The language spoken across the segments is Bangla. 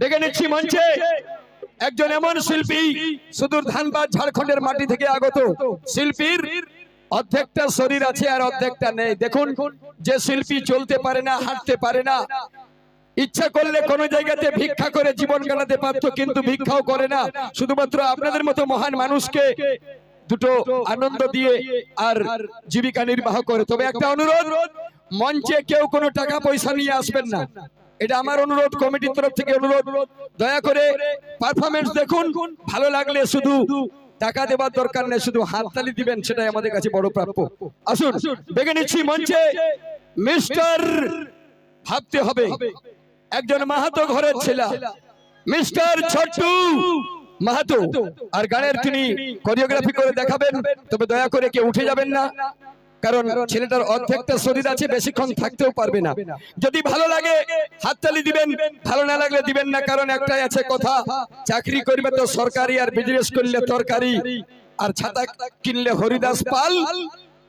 ডেকে নিচ্ছি মঞ্চে একজন এমন শিল্পী, সুদূর ধানবাদ ঝাড়খণ্ডের মাটি থেকে আগত শিল্পীর অর্ধেকটা শরীর আছে আর অর্ধেকটা নেই। দেখুন, যে শিল্পী চলতে পারে না, হাঁটতে পারে না, ইচ্ছা করলে কোন জায়গাতে ভিক্ষা করে জীবন কাটাতে পারতো, কিন্তু ভিক্ষাও করে না। শুধুমাত্র আপনাদের মতো মহান মানুষকে দুটো আনন্দ দিয়ে আর জীবিকা নির্বাহ করে। তবে একটা অনুরোধ মঞ্চে কেউ কোনো টাকা পয়সা নিয়ে আসবেন না। এটা আমার অনুরোধ কমিটির তরফ থেকে অনুরোধ। দয়া করে পারফরমেন্স দেখুন। ভালো লাগলে শুধু টাকা দেওয়ার দরকার নেই শুধু হাততালি দিবেন সেটাই আমাদের কাছে বড় প্রাপ্য। আসুন দেখে নিচ্ছি মঞ্চে মিস্টার ভাবতে হবে। একজন মাহাতো ঘরের ছেলে। মিস্টার ছোট্টু। মাহাতো আর গানের তিনি কোরিওগ্রাফি করে দেখাবেন তবে দয়া করে কেউ উঠে যাবেন না কারণ ছেলেটার অর্ধেকটা শরীর আছে বেশিক্ষণ থাকতেও পারবে না। যদি ভালো লাগে হাততালি দিবেন ভালো না লাগলে দিবেন না কারণ একটাই আছে কথা চাকরি করবে তো সরকারি আর বিজনেস করলে তরকারি আর ছাতা কিনলে হরিদাস পাল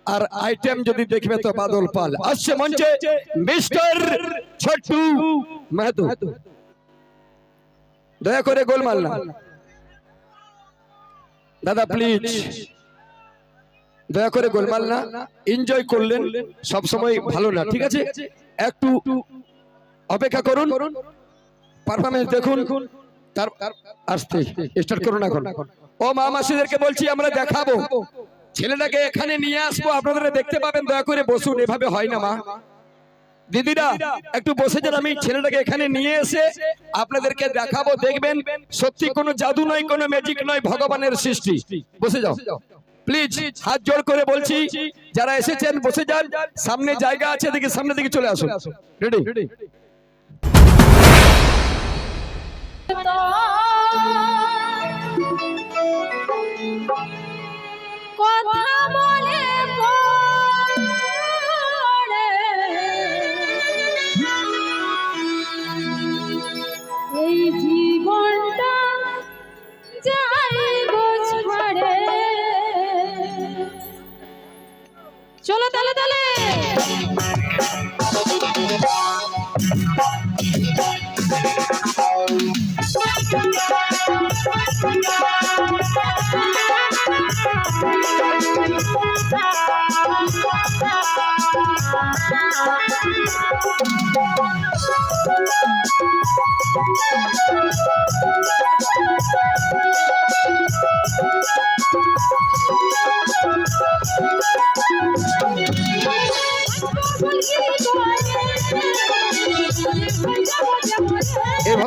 আর আইটেম যদি দেখবে তো বাদল পাল। আসছে মঞ্চে মিস্টার ছোট্টু মাহাতো। দয়া করে গোলমাল না। দাদা প্লিজ দয়া করে গোলমাল না। এনজয় করলেন। সব সময় ভালো না ঠিক আছে? একটু অপেক্ষা করুন। পারফরমেন্স দেখুন। তার আসতে। স্টার্ট করুন এখন। ও মা মাসিদেরকে বলছি আমরা দেখাবো। ছেলেটাকে এখানে নিয়ে আসব। আপনারা দেখতে পাবেন দয়া করে বসুন। এভাবে হয় না মা। দিদিরা একটু বসে যান আমি ছেলেটাকে এখানে নিয়ে এসে আপনাদেরকে দেখাবো দেখবেন সত্যি কোনো জাদু নয় কোনো ম্যাজিক নয় ভগবানের সৃষ্টি। বসে যাও। প্লিজ হাত জোড় করে বলছি যারা এসেছেন বসে যান। সামনে জায়গা আছে দেখি সামনে দিকে চলে আসুন। রেডি কথা চলো তালে তালে।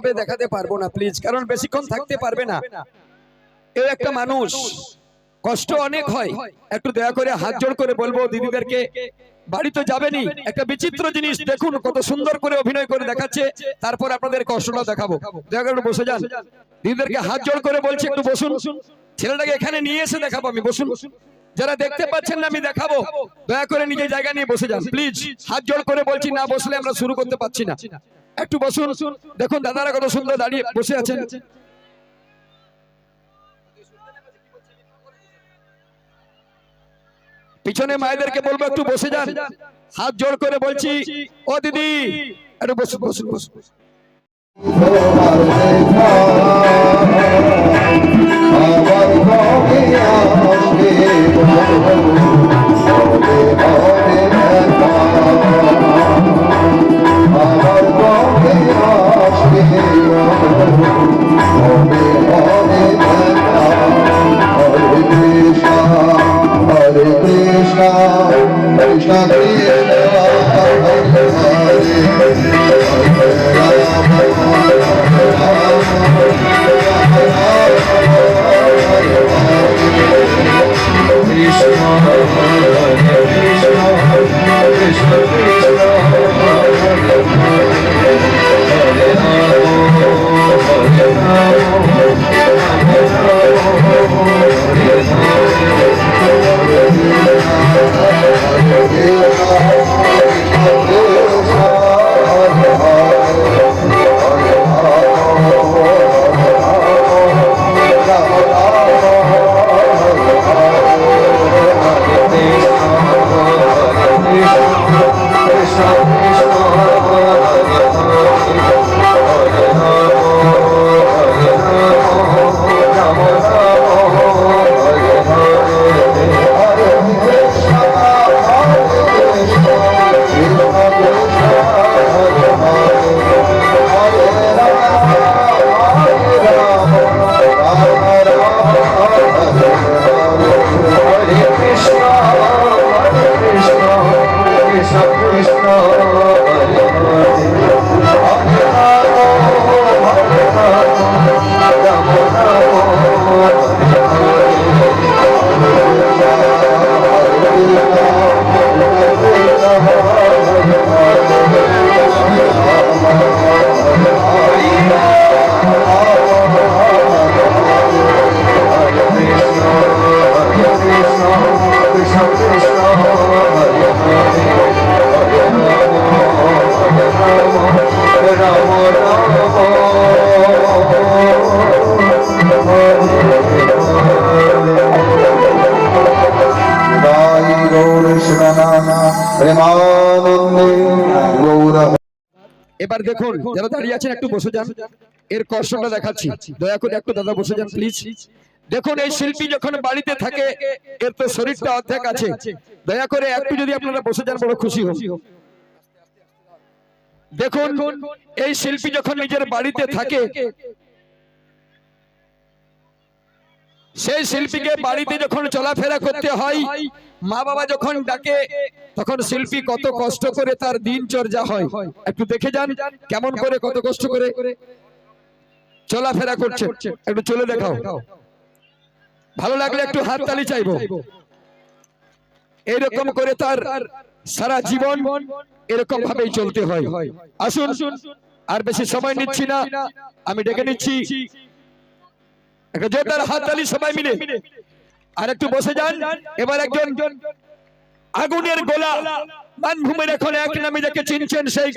এভাবে দেখাতে পারব না প্লিজ কারণ বেশিক্ষণ থাকতে পারবে না। এ একটা মানুষ, কষ্ট অনেক হয়, একটু দয়া করে হাত জোড় করে বলব, দিদিদেরকে বাড়ি তো যাবেনি, একটা বিচিত্র জিনিস, দেখুন কত সুন্দর করে অভিনয় করে দেখাচ্ছে, তারপর আপনাদের কষ্টটা দেখাবো। দয়া করে বসে যান। দিদিদেরকে হাত জোড় করে বলছি, একটু বসুন। ছেলেটাকে এখানে নিয়ে এসে দেখাবো আমি, বসুন। যারা দেখতে পাচ্ছেন না, আমি দেখাবো। দয়া করে নিজের জায়গা নিয়ে বসে যান প্লিজ হাত জোড় করে বলছি, না বসলে আমরা শুরু করতে পারছি না। একটু বসুন। দেখুন, দাদারা কত সুন্দর দাঁড়িয়ে বসে আছেন। পিছনে মায়েদেরকে বলব, একটু বসে যান। হাত জোর করে বলছি, ও দিদি, একটু বসুন বসুন বসুন। Yeah. এবার দেখুন, যারা দাঁড়িয়ে আছেন, একটু বসে যান। এর কষ্টটা দেখাচ্ছি। দয়া করে একটু দাদা বসে যান প্লিজ দেখুন, এই শিল্পী যখন বাড়িতে থাকে, এর তো শরীরটা অর্ধেক আছে। দয়া করে একটু যদি আপনারা বসে যান, বড় খুশি হব। দেখুন, এই শিল্পী যখন নিজের বাড়িতে থাকে সেই শিল্পীকে বাড়িতে যখন চলাফেরা করতে হয় মা বাবা যখন ডাকে তখন শিল্পী কত কষ্ট করে তার দিন চর্যা হয়। একটু দেখে যান কেমন করে কত কষ্ট করে চলাফেরা করছে। একটু চলে দেখাও। ভালো লাগলে একটু হাত তালি চাইব। এরকম করে তার সারা জীবন এরকম ভাবেই চলতে হয়। আসুন আর বেশি সময় নিচ্ছি না। আমি ডেকে নিচ্ছি। একটা জোরদার হাত তালি সবাই মিলে। আর একটু বসে যান। এবার একজন আগুনের গোলা মানভূমের এখন এক নামে যাকে চিনছেন সেই